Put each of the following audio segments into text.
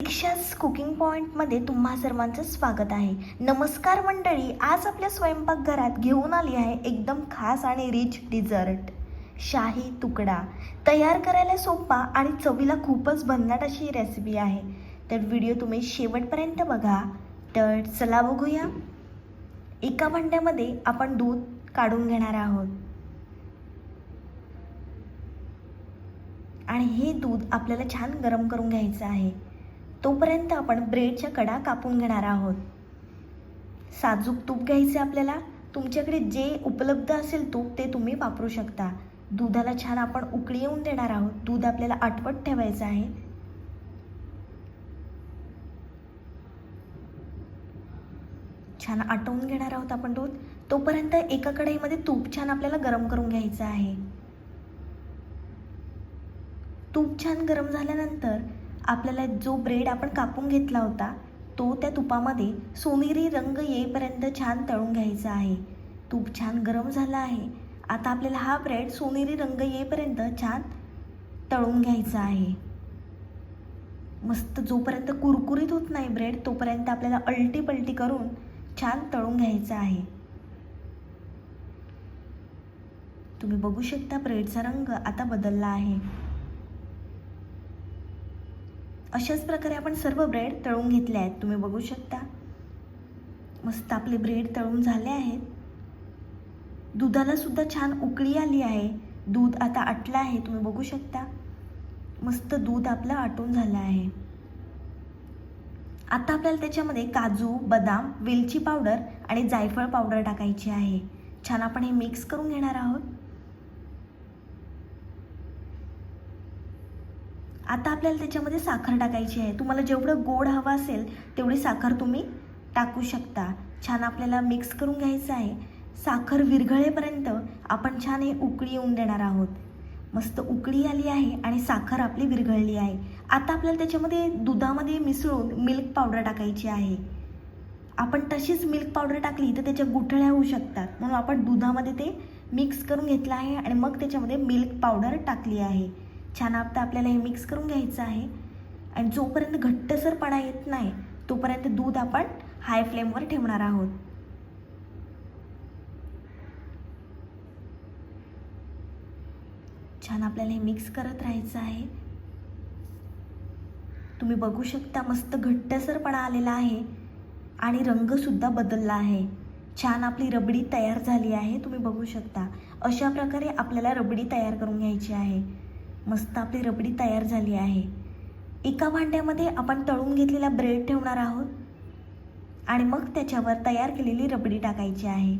दीक्षाच cooking पॉईंटमध्ये तुम्हा सर्वांचं स्वागत आहे. नमस्कार मंडळी आज आपल्या स्वयंपाकघरात घेऊन आली आहे एकदम खास आणि रिच डिझर्ट शाही तुकडा. तयार करायला सोपा आणि चवीला खूपच भन्नाट अशी रेसिपी आहे. तर व्हिडिओ तुम्ही शेवटपर्यंत बघा. तर चला बघूया. एका भांड्यामध्ये आपण दूध काढून घेणार आहोत. आणि हे दूध आपल्याला छान गरम करून घ्यायचं आहे. तोपर्यंत आपण ब्रेडच्या कडा कापून घेणार आहोत. साजूक तूप घ्यायचे आपल्याला? तुमच्याकडे जे उपलब्ध असेल तूप ते तुम्ही वापरू शकता. दुधाला छान आपण उकळी येऊन देणार आहोत. दूध आपल्याला आटवत ठेवायचं आहे. छान आटवून घेणार आहोत आपण दूध. तोपर्यंत एका कढईमध्ये तूप छान आपल्याला गरम करून घ्यायचं आहे. तूप छान गरम झाल्यानंतर आपल्याला जो ब्रेड आपण कापून घेतला होता तो त्या तुपामध्ये सोनेरी रंग येईपर्यंत छान तळून घ्यायचा आहे. तूप छान गरम झाला आहे. आता आपल्याला हा ब्रेड सोनेरी रंग येईपर्यंत छान तळून घ्यायचा आहे. मस्त जोपर्यंत कुरकुरीत होत नाही ब्रेड तोपर्यंत आपल्याला अल्टी पलटी करून छान तळून घ्यायचं आहे. तुम्ही बघू शकता ब्रेडचा रंग आता बदलला आहे. अशाच प्रकारे आपण सर्व ब्रेड तळून घेतले आहेत. तुम्ही बघू शकता. मस्त आपले ब्रेड तळून झाले आहेत. दुधाला सुद्धा छान उकळी आली आहे. दूध आता आटलं आहे. तुम्ही बघू शकता. मस्त दूध आपलं आटून झालं आहे. आता आपल्याला त्याच्यामध्ये काजू बदाम वेलची पावडर आणि जायफळ पावडर टाकायची आहे. छान आपण हे मिक्स करून घेणार आहोत. आता आपल्याला त्याच्यामध्ये साखर टाकायची आहे. तुम्हाला जेवढं गोड हवं असेल तेवढी साखर तुम्ही टाकू शकता. छान आपल्याला मिक्स करून घ्यायचं आहे. साखर विरघळेपर्यंत आपण छान हे उकळी येऊन देणार आहोत. मस्त उकळी आली आहे आणि साखर आपली विरघळली आहे. आता आपल्याला त्याच्यामध्ये दुधामध्ये मिसळून मिल्क पावडर टाकायची आहे. आपण तशीच मिल्क पावडर टाकली तर त्याच्या गुठळ्या होऊ शकतात. म्हणून आपण दुधामध्ये ते मिक्स करून घेतलं आहे आणि मग त्याच्यामध्ये मिल्क पावडर टाकली आहे. छान आपता आपल्याला हे मिक्स करून घ्यायचं आहे. आणि जोपर्यंत घट्टसरपणा येत नाही तोपर्यंत दूध आपण हाय फ्लेमवर ठेवणार आहोत. छान आपल्याला हे मिक्स करत राहायचं आहे. तुम्ही बघू शकता मस्त घट्टसरपणा आलेला आहे आणि रंगसुद्धा बदलला आहे. छान आपली रबडी तयार झाली आहे तुम्ही बघू शकता. अशा प्रकारे आपल्याला रबडी तयार करून घ्यायची आहे. मस्त आपली रबडी तयार झाली आहे. एका भांड्यामध्ये आपण तळून घेतलेला ब्रेड ठेवणार आहोत. आणि मग त्याच्यावर तयार केलेली रबडी टाकायची आहे.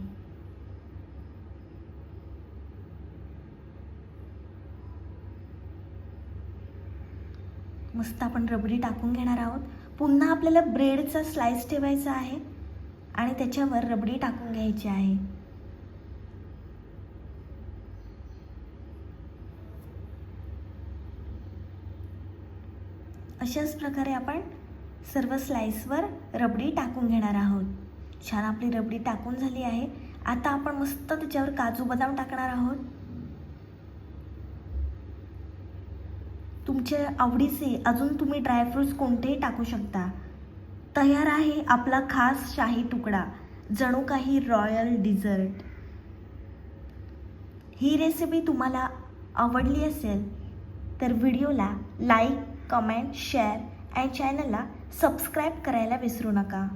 मस्त आपण रबडी टाकून घेणार आहोत. पुन्हा आपल्याला ब्रेडचा स्लाइस ठेवायचा आहे. आणि त्याच्यावर रबडी टाकून घ्यायची आहे. अशाच प्रकारे आपण सर्व स्लाइसवर रबडी टाकून घेणार आहोत. छान आपली रबडी टाकून झाली आहे. आता आपण मस्त त्याच्यावर काजू बदाम टाकणार आहोत. तुमच्या आवडीचे अजून तुम्ही ड्रायफ्रूट्स कोणतेही टाकू शकता. तयार आहे आपला खास शाही तुकडा जणू काही रॉयल डिझर्ट. ही रेसिपी तुम्हाला आवडली असेल तर व्हिडिओला लाईक कमेंट शेअर आणि चॅनलला सबस्क्राईब करायला विसरू नका.